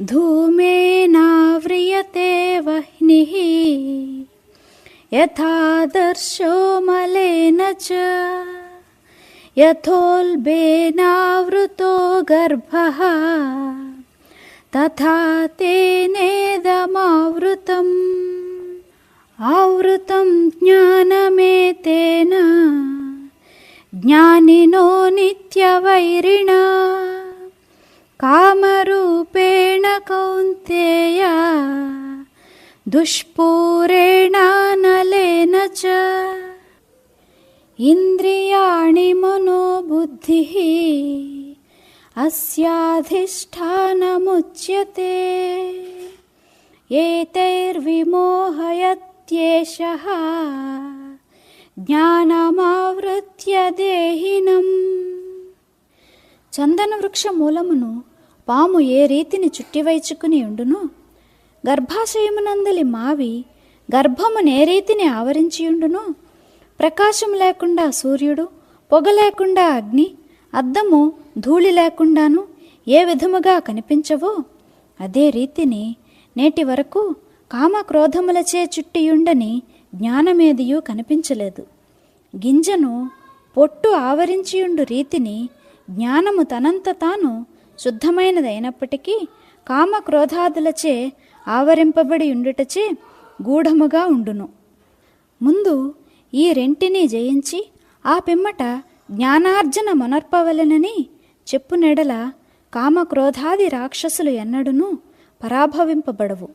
धूमेनाव्रियते वह्निः। यथादर्शो मलेन च। यथोल्बेनावृतो गर्भः। तथा तेनेदमावृतम् आवृतं ज्ञानमेतेन। ज्ञानिनो नित्यवैरिणा कामरूपेण कौन्तेय दुष्पूरेणानलेन च इन्द्रियाणि मनोबुद्धिः अस्याधिष्ठानमुच्यते एतैर्विमोहयत्येषः జ్ఞానమావృత్య దేహినం చందన వృక్ష మూలమును పాము ఏ రీతిని చుట్టివైచుకుని ఉండునో గర్భాశయమునందలి మావి గర్భము నే రీతిని ఆవరించియుండునో ప్రకాశం లేకుండా సూర్యుడు పొగ లేకుండా అగ్ని అద్దము ధూళి లేకుండాను ఏ విధముగా కనిపించవో అదే రీతిని నేటి వరకు కామక్రోధములచే చుట్టియుండని జ్ఞానమేదియూ కనిపించలేదు. గింజను పొట్టు ఆవరించియుండు రీతిని జ్ఞానము తనంత తాను శుద్ధమైనదైనప్పటికీ కామక్రోధాదులచే ఆవరింపబడి ఉండుటచే గూఢముగా ఉండును. ముందు ఈ రెంటిని జయించి ఆ పిమ్మట జ్ఞానార్జన మునర్పవలెనని చెప్పునెడల కామక్రోధాది రాక్షసులు ఎన్నడునూ పరాభవింపబడవు.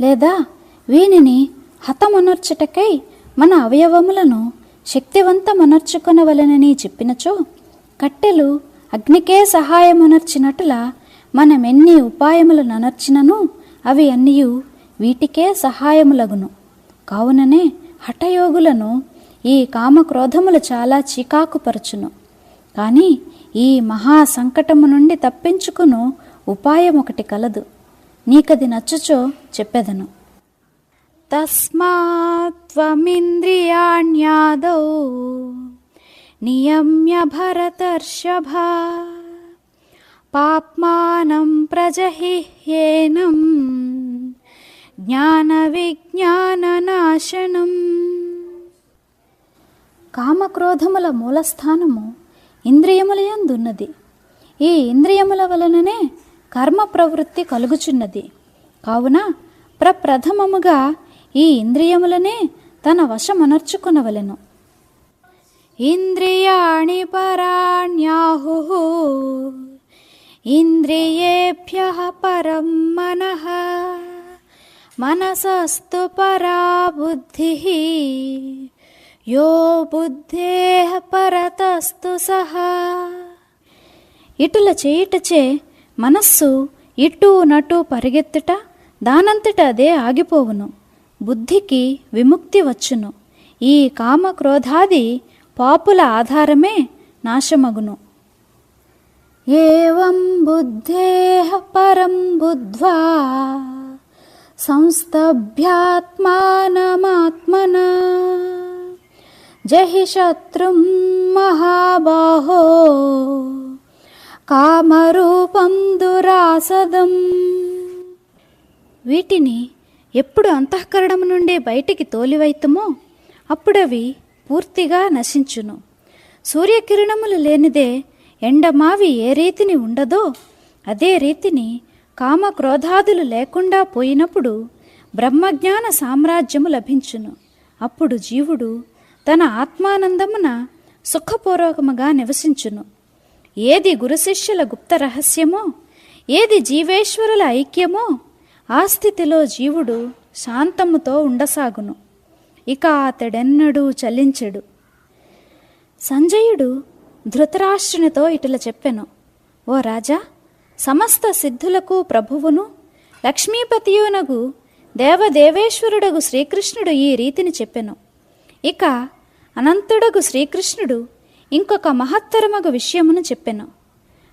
లేదా వీనిని హతమునర్చుటకై మన అవయవములను శక్తివంతమనర్చుకొనవలెనని చెప్పినచో కట్టెలు అగ్నికే సహాయమునర్చినట్ల మనమెన్ని ఉపాయములు ననర్చినను అవి అన్నియు వీటికే సహాయములగును. కావుననే హఠయోగులను ఈ కామక్రోధములు చాలా చికాకుపరచును. కానీ ఈ మహా సంకటము నుండి తప్పించుకును ఉపాయం ఒకటి కలదు. నీకది నచ్చుచో చెప్పెదను. తస్మాత్వమింద్రియాణ్యాదౌ నియమ్య భరతర్షభ. పాప్మానం ప్రజహిహ్యేనం జ్ఞాన విజ్ఞాననాశనం కామక్రోధముల మూలస్థానము ఇంద్రియములయందున్నది. ఈ ఇంద్రియముల వలననే కర్మ ప్రవృత్తి కలుగుచున్నది. కావున ప్రప్రథమముగా ఈ ఇంద్రియములనే తన వశమనర్చుకొనవలెను. ఇంద్రియాణి పరాణ్యాహు. ఇంద్రియేభ్య పరం మనః. మనసస్తు పరా బుద్ధి యో బుద్ధే పరతస్తు సహా ఇటుల చేయుటచే మనస్సు ఇటు నటు పరిగెత్తుట దానంతట అదే ఆగిపోవును. బుద్ధికి విముక్తి వచ్చును. ఈ కామక్రోధాది పాపుల ఆధారమే నాశమగును. ఏం బుద్ధేహ పరం బుద్ధ్వా సంస్తభ్యాత్మానమాత్మన జహి శత్రుం మహాబాహో కామరూపం దురాసదం. వీటిని ఎప్పుడు అంతఃకరణం నుండి బయటికి తోలివైతుమో అప్పుడవి పూర్తిగా నశించును. సూర్యకిరణములు లేనిదే ఎండమావి ఏ రీతిని ఉండదో అదే రీతిని కామక్రోధాదులు లేకుండా పోయినప్పుడు బ్రహ్మజ్ఞాన సామ్రాజ్యము లభించును. అప్పుడు జీవుడు తన ఆత్మానందమున సుఖపూర్వకముగా నివసించును. ఏది గురుశిష్యుల గుప్త రహస్యమో ఏది జీవేశ్వరుల ఐక్యమో ఆ స్థితిలో జీవుడు శాంతముతో ఉండసాగును. ఇక అతడెన్నడూ చలించడు. సంజయుడు ధృతరాష్ట్రునితో ఇటుల చెప్పెను ఓ రాజా సమస్త సిద్ధులకు ప్రభువును లక్ష్మీపతియునగు దేవదేవేశ్వరుడగు శ్రీకృష్ణుడు ఈ రీతిని చెప్పెను. ఇక అనంతుడగు శ్రీకృష్ణుడు ఇంకొక మహత్తరమగు విషయమును చెప్పెను.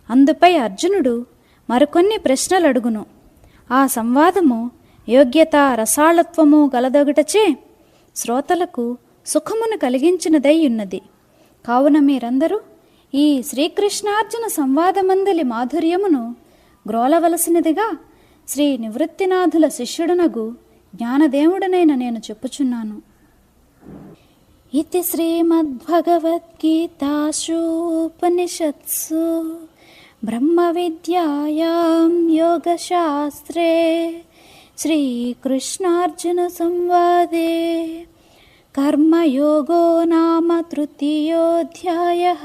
అందుపై అర్జునుడు మరికొన్ని ప్రశ్నలు అడుగును ఆ సంవాదము యోగ్యత రసాళత్వము గలదొగటచే శ్రోతలకు సుఖమును కలిగించినదై ఉన్నది. కావున మీరందరూ ఈ శ్రీకృష్ణార్జున సంవాదమందలి మాధుర్యమును గ్రోలవలసినదిగా శ్రీ నివృత్తినాథుల శిష్యుడనగు జ్ఞానదేవుడనైన నేను చెప్పుచున్నాను. ఇది శ్రీమద్భగవద్గీతాశూపనిషత్సు బ్రహ్మ విద్యాయాం యోగశాస్త్రే योगशास्त्रे श्रीकृष्णार्जुनसंवादे कर्मयोगो नाम तृतीयोऽध्यायः